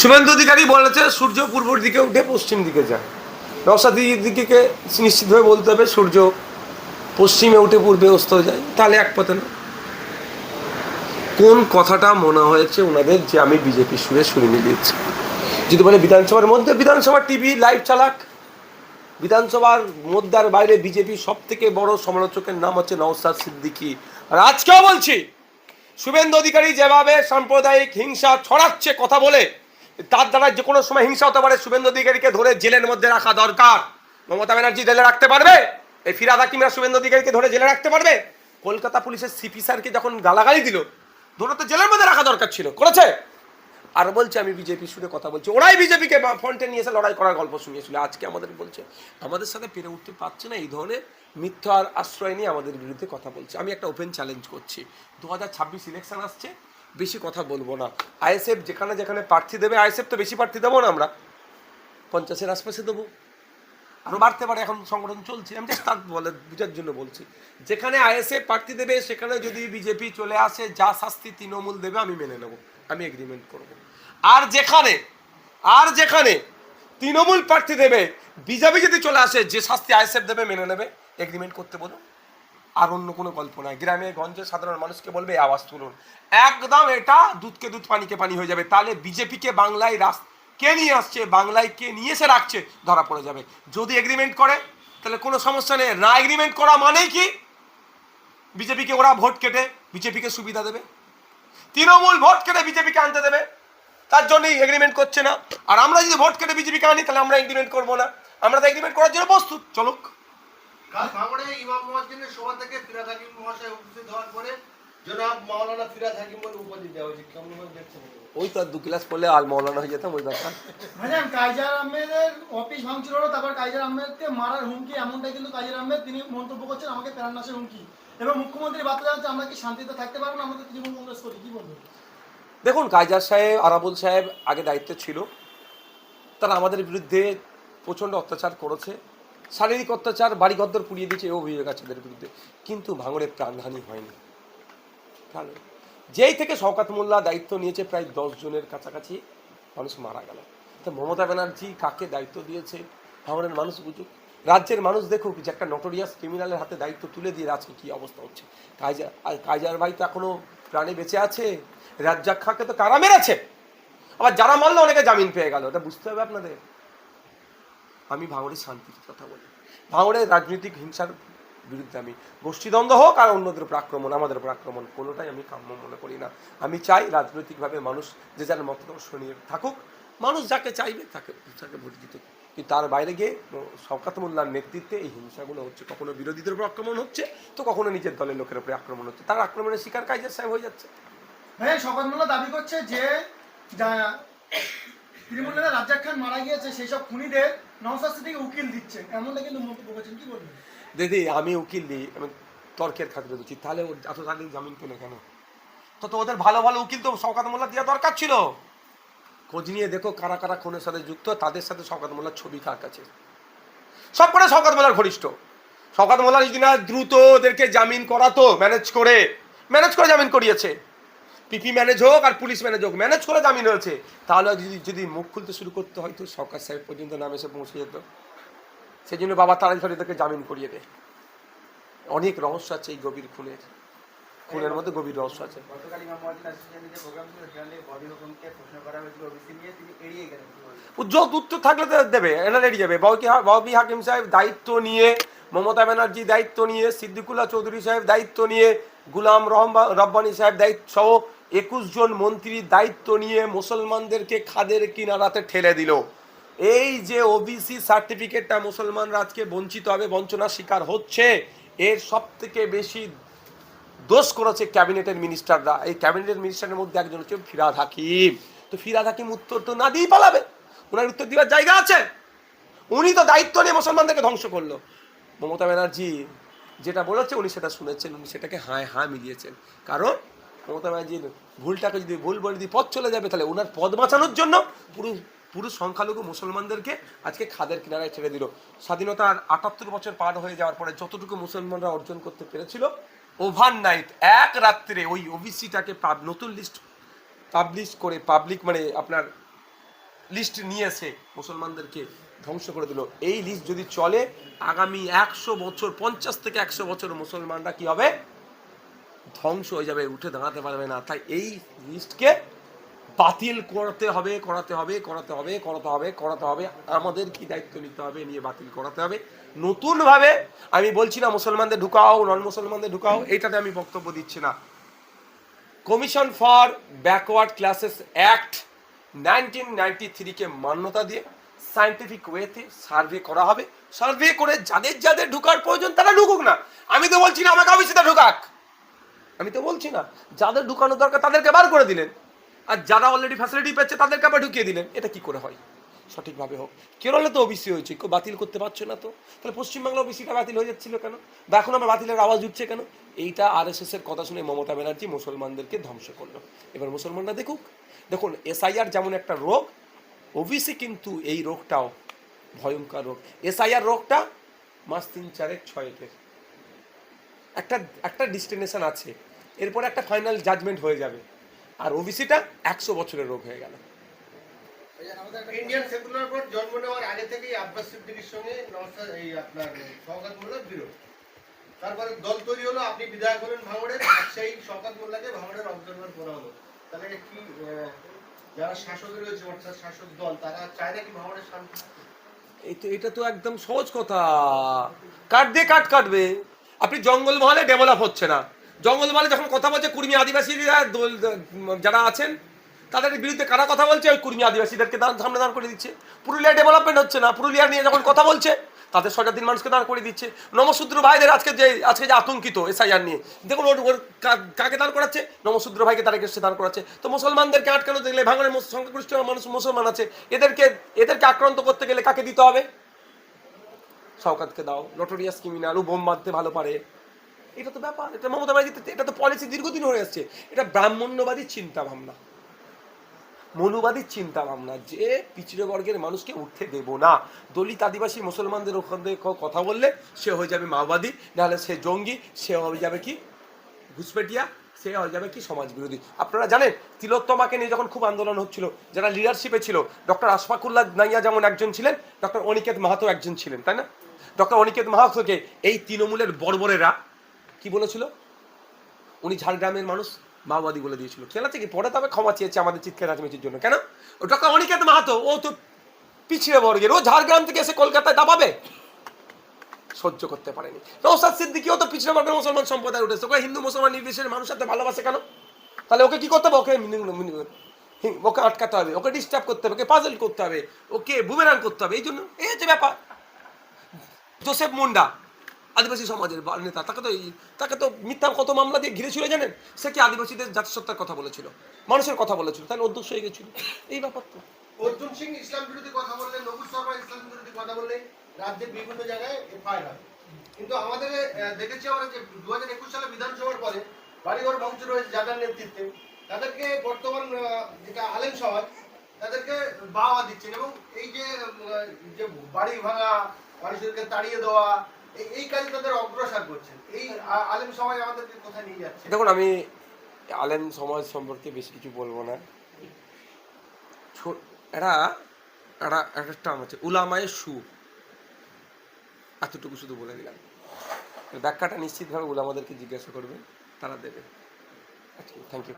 শুভেন্দু অধিকারী বলেছে, সূর্য পূর্ব দিকে উঠে পশ্চিম দিকে যায়। নসাদি দিকে নিশ্চিতভাবে বলতে হবে, সূর্য পশ্চিমে উঠে পূর্বে অস্ত যায়। তাহলে এক পথে না। কোন কথাটা মনে হয়েছে ওনাদের যে আমি বিজেপির সুরে শুনে মিলিয়েছি যদি বলে বিধানসভার মধ্যে, বিধানসভার টিভি লাইভ চালাক। বিধানসভার আর বাইরে বিজেপি সব থেকে বড় সমালোচকের নাম হচ্ছে নওসাদ সিদ্দিকী। আর আজকেও বলছি, শুভেন্দু অধিকারী যেভাবে সাম্প্রদায়িক হিংসা ছড়াচ্ছে কথা বলে তার দ্বারা যে কোনো সময় হিংসা হতে পারে। শুভেন্দু অধিকারীকে ধরে জেলের মধ্যে রাখা দরকার। মমতা ব্যানার্জি জেলে রাখতে পারবে? এই ফিরাদ হাকিমরা শুভেন্দু অধিকারীকে ধরে জেলে রাখতে পারবে? কলকাতা পুলিশের সিপি স্যারকে যখন গালাগালি দিল, ধরে তো জেলের মধ্যে রাখা দরকার ছিল। করেছে? আর বলছে, আমি বিজেপি শুনে কথা বলছি। ওরাই বিজেপিকে ফ্রন্টে নিয়ে এসে লড়াই করার গল্প শুনিয়েছিল। আজকে আমাদের বলছে, আমাদের সাথে পেরে উঠতে পারছে না এই ধরনের মিথ্যার আশ্রয় নিয়ে আমাদের বিরুদ্ধে কথা বলছে। আমি একটা ওপেন চ্যালেঞ্জ করছি। দু হাজার ছাব্বিশ ইলেকশন আসছে বেশি কথা বলব না। আইএসএফ যেখানে যেখানে প্রার্থী দেবে, আইএসএফ তো বেশি প্রার্থী দেবো না আমরা। পঞ্চাশের আশপাশে দেবো। আরও বাড়তে পারে, এখন সংগঠন চলছে। আমি জাস্ট তার বলে, বুঝার জন্য বলছি। যেখানে আইএসএফ প্রার্থী দেবে, সেখানে যদি বিজেপি চলে আসে, যা শাস্তি তৃণমূল দেবে, আমি মেনে নেব। আমি এগ্রিমেন্ট করব। আর যেখানে আর যেখানে তৃণমূল প্রার্থী দেবে, বিজেপি যদি চলে আসে, যে শাস্তি আইএসএফ দেবে, মেনে নেবে। এগ্রিমেন্ট করতে বলুন আর অন্য কোনো গল্প নয়। গ্রামে গঞ্জে সাধারণ মানুষকে বলবে আওয়াজ তুলুন। একদম এটা দুধকে দুধ পানিকে পানি হয়ে যাবে। তাহলে বিজেপিকে বাংলায় রাস, কে নিয়ে আসছে? বাংলায় কে নিয়ে এসে রাখছে? ধরা পড়ে যাবে। যদি এগ্রিমেন্ট করে, তাহলে কোনো সমস্যা নেই। না এগ্রিমেন্ট করা মানেই কি? বিজেপিকে ওরা ভোট কেটে বিজেপিকে সুবিধা দেবে। তৃণমূল ভোট কেটে বিজেপিকে আনতে দেবে। তার জন্যই এগ্রিমেন্ট করছে না। আর আমরা যদি ভোট কেটে বিজেপিকে আনি, তাহলে আমরা এগ্রিমেন্ট করব না। আমরা তো এগ্রিমেন্ট করার জন্য প্রস্তুত। চলুক। কাল ভাঙড়ে ইমাম মহাজিনের সভা থেকে ফিরাদ হাকিম মহাশয় উপস্থিত হওয়ার পরে জনাব মাওলানা ফিরাদ হাকিম বলে উপাধি দেওয়া হয়েছে। কেমন দেখছেন ওই তো আর দু ক্লাস পড়লে মৌলানা হয়ে যেতাম ওই ব্যাপার। কাইজার আহমেদের অফিস ভাঙচুর হলো তারপর কাইজার আহমেদকে মারার হুমকি এমনটাই কিন্তু কাইজার আহমেদ তিনি মন্তব্য করছেন আমাকে প্রাণনাশের হুমকি। এবং মুখ্যমন্ত্রী বার্তা জানাচ্ছে আমরা কি শান্তিতে থাকতে পারব না? আমাদের তৃণমূল কংগ্রেস করি কি দেখুন কাইজার সাহেব আরাবুল সাহেব আগে দায়িত্বে ছিল। তারা আমাদের বিরুদ্ধে প্রচণ্ড অত্যাচার করেছে। শারীরিক অত্যাচার বাড়িঘদ্দর পুড়িয়ে দিয়েছে অভিযোগ আছে এদের বিরুদ্ধে। কিন্তু ভাঙড়ে প্রাণহানি হয়নি। যেই থেকে শওকাত মোল্লা দায়িত্ব নিয়েছে, প্রায় দশ জনের কাছাকাছি মানুষ মারা গেল। তো মমতা ব্যানার্জি কাকে দায়িত্ব দিয়েছে? ভাঙড়ের মানুষ বুঝুক। রাজ্যের মানুষ দেখুক যে একটা নটোরিয়াস ক্রিমিনালের হাতে দায়িত্ব তুলে দিয়ে আজকে কী অবস্থা হচ্ছে। কাইজার আর কাইজার ভাই তো এখনও প্রাণে বেঁচে আছে। রাজ্জাক খাঁকে তো কারা মেরেছে? আবার যারা মারলো, অনেকে জামিন পেয়ে গেল। এটা বুঝতে হবে আপনাদের। আমি ভাঙড়ের শান্তির কথা বলি। ভাঙড়ের রাজনৈতিক হিংসার বিরুদ্ধে আমি গোষ্ঠীদ্বন্দ্ব হোক আর অন্যদের উপর আক্রমণ, আমাদের উপর আক্রমণ, কোনোটাই আমি কাম্য মনে করি না। আমি চাই রাজনৈতিকভাবে মানুষ যে যার মতাদর্শ নিয়ে থাকুক, মানুষ যাকে চাইবে তাকে তাকে ভোট দিতে। কিন্তু তার বাইরে গিয়ে শওকাত মোল্লার নেতৃত্বে এই হিংসাগুলো হচ্ছে, কখনো বিরোধীদের উপর আক্রমণ হচ্ছে, তো কখনো নিজের দলের লোকের উপরে আক্রমণ হচ্ছে। তার আক্রমণের শিকার কাইজার সাহেব হয়ে যাচ্ছে। ভাইজান শওকত মোল্লা দাবি করছে যে, যা- তৃণমূলের রাজ্জাক খান মারা গিয়েছে, সেই সব খুনিদের উকিল দিচ্ছে এমনটা কিন্তু দিদি আমি উকিল দিই, আমি তর্কের খাতিরে দিচ্ছি তাহলে ওর এত তাড়াতাড়ি জামিন পেলে কেন? তো তো ওদের ভালো ভালো উকিল তো শওকাত মোল্লা দেওয়া দরকার ছিল। খোঁজ নিয়ে দেখো কারা কারা খুনের সাথে যুক্ত, তাদের সাথে শওকাত মোল্লার ছবি কার কাছে? সব করে শওকাত মোল্লার ঘনিষ্ঠ। শওকাত মোল্লা যদি না দ্রুত ওদেরকে জামিন করাতো ম্যানেজ করে ম্যানেজ করে জামিন করিয়েছে। পিপি ম্যানেজ হোক আর পুলিশ ম্যানেজ হোক। ম্যানেজ করে জামিন হয়েছে। তাহলে যদি যদি মুখ খুলতে শুরু করতে হয়তো সরকার সাহেব পর্যন্ত নাম এসে পৌঁছে যেত। সেই জন্য বাবা তাড়াতাড়ি তাকে জামিন করিয়ে দেয়। অনেক রহস্য আছে এই গভীর খুনের। খুনের মধ্যে গভীর রহস্য আছে। গতকাল ইমাম মহাজিন অ্যাসোসিয়েশনের যে প্রোগ্রাম ছিল সেখানে ববি হুকুমকে প্রশ্ন করা হয়েছিল ওবিসি নিয়ে তিনি এড়িয়ে গেলেন। কি বলবেন? উজ্জ্বল উত্তর থাকলে তো দেবে এটা এড়িয়ে যাবে। বাউকি বাউবি হাকিম সাহেব দায়িত্ব নিয়ে মমতা ব্যানার্জি দায়িত্ব নিয়ে সিদ্দিকুল্লাহ চৌধুরী সাহেব দায়িত্ব নিয়ে গুলাম রহমান রব্বানি সাহেব দায়িত্ব সহ একুশ জন মন্ত্রীর দায়িত্ব নিয়ে মুসলমানদেরকে খাদের কিনারাতে ঠেলে দিল। এই যে ওবিসি সার্টিফিকেটটা মুসলমানরা আজকে বঞ্চিত হবে, বঞ্চনার শিকার হচ্ছে, এর সব থেকে বেশি দোষ করেছে ক্যাবিনেটের মিনিস্টাররা। এই ক্যাবিনেটের মিনিস্টারের মধ্যে একজন হচ্ছে ফিরাদ হাকিম। তো ফিরাদ হাকিম উত্তর তো না দিয়েই পালাবে। ওনার উত্তর দেওয়ার জায়গা আছে। উনি তো দায়িত্ব নিয়ে মুসলমানদেরকে ধ্বংস করল। মমতা ব্যানার্জি যেটা বলেছে, উনি সেটা শুনেছেন, উনি সেটাকে হায় হাঁ মিলিয়েছেন। কারণ মমতা ব্যানার্জির ভুলটাকে যদি ভুল বলে দিয়ে পথ চলে যাবে, তাহলে ওনার পদ বাঁচানোর জন্য পুরো পুরো সংখ্যালঘু মুসলমানদেরকে আজকে খাদের কিনারায় ছেড়ে দিল। স্বাধীনতার আটাত্তর বছর পার হয়ে যাওয়ার পরে যতটুকু মুসলমানরা অর্জন করতে পেরেছিল ওভারনাইট এক রাত্রে ওই ওবিসিটাকে নতুন লিস্ট পাবলিশ করে পাবলিক মানে আপনার লিস্ট নিয়ে এসে মুসলমানদেরকে ধ্বংস করে দিল। এই লিস্ট যদি চলে, আগামী একশো বছর, পঞ্চাশ থেকে একশো বছর মুসলমানরা কি হবে? ধ্বংস হয়ে যাবে, উঠে দাঁড়াতে পারবে না। তাই এই লিস্টকে বাতিল করতে হবে, করাতে হবে করাতে হবে করাতে হবে করাতে হবে। আমাদের কি দায়িত্ব নিতে হবে, নিয়ে বাতিল করাতে হবে। নতুনভাবে আমি বলছি না মুসলমানদের ঢুকাও, নন মুসলমানদের ঢুকাও, এইটাতে আমি বক্তব্য দিচ্ছি না। Commission for backward classes act nineteen ninety থ্রিকে মান্যতা দিয়ে সায়েন্টিফিক ওয়েতে সার্ভে করা হবে। সার্ভে করে যাদের যাদের ঢুকার প্রয়োজন তারা ঢুকুক না। আমি তো বলছি না আমাকে অফিসে ঢুকাক। আমি তো বলছি না, যাদের ঢুকানো দরকার তাদেরকে বার করে দিলেন। আর যারা অলরেডি ফ্যাসিলিটি পাচ্ছে তাদেরকে আবার ঢুকিয়ে দিলেন। এটা কি করে হয়? সঠিকভাবে হোক। কেরলে তো ওবিসি হয়েছে, কেউ বাতিল করতে পারছে না তো। তাহলে পশ্চিমবাংলা ওবিসিটা বাতিল হয়ে যাচ্ছিল কেন? বা এখন আবার বাতিলের আওয়াজ উঠছে কেন? এইটা আর এস এর কথা শুনে মমতা ব্যানার্জি মুসলমানদেরকে ধ্বংস করল। এবার মুসলমানরা দেখুক। দেখুন এসআইআর যেমন একটা রোগ ওবিসি কিন্তু এই রোগটাও ভয়ঙ্কর রোগ। এসআইআর রোগটা মাস তিন চারেক ছয়েকের। একটা একটা ডিস্টিনেশন আছে এরপরে একটা ফাইনাল জাজমেন্ট হয়ে যাবে। আর ওবিসিটা একশো বছরের রোগ হয়ে গেল। ইন্ডিয়ান সেকুলার বোর্ড জন্ম নেওয়ার আগে থেকেই আব্বাস সিদ্দিকির সঙ্গে এই আপনার মোল্লার বিরোধ। তারপরে দল তৈরি হলো আপনি বিধায়ক হলেন ভাঙড়ের সেই মোল্লাকে ভাঙড়ের অবজারভার করা হলো। তাহলে কি যারা শাসক রয়েছে অর্থাৎ শাসক দল তারা চায় নাকি ভাঙড়ের শান্তি? এই তো এটা তো একদম সহজ কথা। কাট দিয়ে কাট কাটবে। আপনি জঙ্গল মহলে ডেভেলপ হচ্ছে না। জঙ্গল মহলে যখন কথা বলছে কুর্মী আদিবাসীরা যারা আছেন, তাদের বিরুদ্ধে কারা কথা বলছে? ওই কুর্মী আদিবাসীদেরকে দাঁড়, সামনে দাঁড় করে দিচ্ছে। পুরুলিয়া ডেভেলপমেন্ট হচ্ছে না। পুরুলিয়া নিয়ে যখন কথা বলছে, তাদের সজাতির মানুষকে দাঁড় করে দিচ্ছে। নমশূদ্র ভাইদের আজকে যে আজকে যে আতঙ্কিত এসআইআর নিয়ে। দেখুন, ওর ওর কাকে দাঁড় করাচ্ছে? নমশূদ্র ভাইকে তারা এসে দাঁড় করাচ্ছে। তো মুসলমানদেরকে আটকানো দেখলে ভাঙনের সংখ্যাগরিষ্ঠ মানুষ মুসলমান আছে। এদেরকে এদেরকে আক্রান্ত করতে গেলে কাকে দিতে হবে? সৌকাতকে দাও নটোরিয়াস ক্রিমিনাল ও বোম মারতে ভালো পারে। এটা তো ব্যাপার, এটা মমতা ব্যানার্জি এটা তো পলিসি দীর্ঘদিন হয়ে আসছে এটা ব্রাহ্মণ্যবাদী চিন্তা ভাবনা মনুবাদী চিন্তা ভাবনা যে পিছিয়ে বর্গের মানুষকে উঠতে দেব না। দলিত আদিবাসী মুসলমানদের ওখান থেকে কথা বললে সে হয়ে যাবে মাওবাদী, নাহলে সে জঙ্গি, সে হয়ে যাবে কি? ঘুষপেটিয়া সে হয়ে যাবে কি সমাজ বিরোধী আপনারা জানেন, তিলোত্তমাকে নিয়ে যখন খুব আন্দোলন হচ্ছিল, যারা লিডারশিপে ছিল, ডক্টর আশফাকুল্লাহ নাইয়া যেমন একজন ছিলেন, ডক্টর অনিকেত মাহাতো একজন ছিলেন, তাই না? ডক্টর অনিকেত মাহাতোকে এই তৃণমূলের বর্বরেরা কি বলেছিল? উনি ঝাড়গ্রামের মানুষ, মাওবাদী বলে দিয়েছিল। খেয়াল আছে পরে তবে ক্ষমা চেয়েছে আমাদের চিৎকার রাজনীতির জন্য, কেন? ডক্টর অনিকেত মাহাতো, ও তো পিছিয়ে বর্গের, ও ঝাড়গ্রাম থেকে এসে কলকাতায় দাবাবে। সহ্য করতে পারেনি। নৌসাদ সিদ্দিকিও তো পিছনে বর্গের মুসলমান সম্প্রদায় উঠেছে। ওকে হিন্দু, মুসলমান, নির্বিশেষে মানুষ সাথে ভালোবাসে কেন? তাহলে ওকে কি করতে হবে? ওকে ওকে আটকাতে হবে, ওকে ডিস্টার্ব করতে হবে, ওকে পাজল করতে হবে, ওকে বুমেরাং করতে হবে, এই জন্য, এই হচ্ছে ব্যাপার। জোসেফ মুন্ডা, আদিবাসী সমাজের নেতা, তাকে তো তাকে তো মিথ্যা কত মামলা দিয়ে ঘিরেছিল জানেন? সে কি আদিবাসীদের জাতিসত্তার কথা বলেছিল? মানুষের কথা বলেছিল, তাহলে অধ্যক্ষ হয়ে গেছিল। এই ব্যাপার তো। অর্জুন সিং ইসলাম বিরোধী কথা বললে নবুল শর্মা ইসলাম বিরোধী কথা বললে রাজ্যের বিভিন্ন জায়গায় এফআইআর হয়। কিন্তু আমাদের দেখেছি আমরা যে দু হাজার একুশ সালে বিধানসভার পরে বাড়িঘর ভাঙচুর হয়েছে যাদের নেতৃত্বে, তাদেরকে বর্তমান যেটা আলেম সমাজ, তাদেরকে বাহবা দিচ্ছেন এবং এই যে যে বাড়ি ভাঙা, মানুষদেরকে তাড়িয়ে দেওয়া এই- কাজে তাদের অগ্রসর করছেন। এই আলেম সমাজ আমাদেরকে কোথায় নিয়ে যাচ্ছে? দেখুন, আমি আলেম সমাজ সম্পর্কে বেশি কিছু বলব না। এরা এরা একটা টার্ম আছে, উলামায়ে সু এতটুকু শুধু বলে দিলাম। ব্যাখ্যাটা নিশ্চিতভাবে ওলা আমাদেরকে জিজ্ঞাসা করবে, তারা দেবে। আচ্ছা থ্যাংক ইউ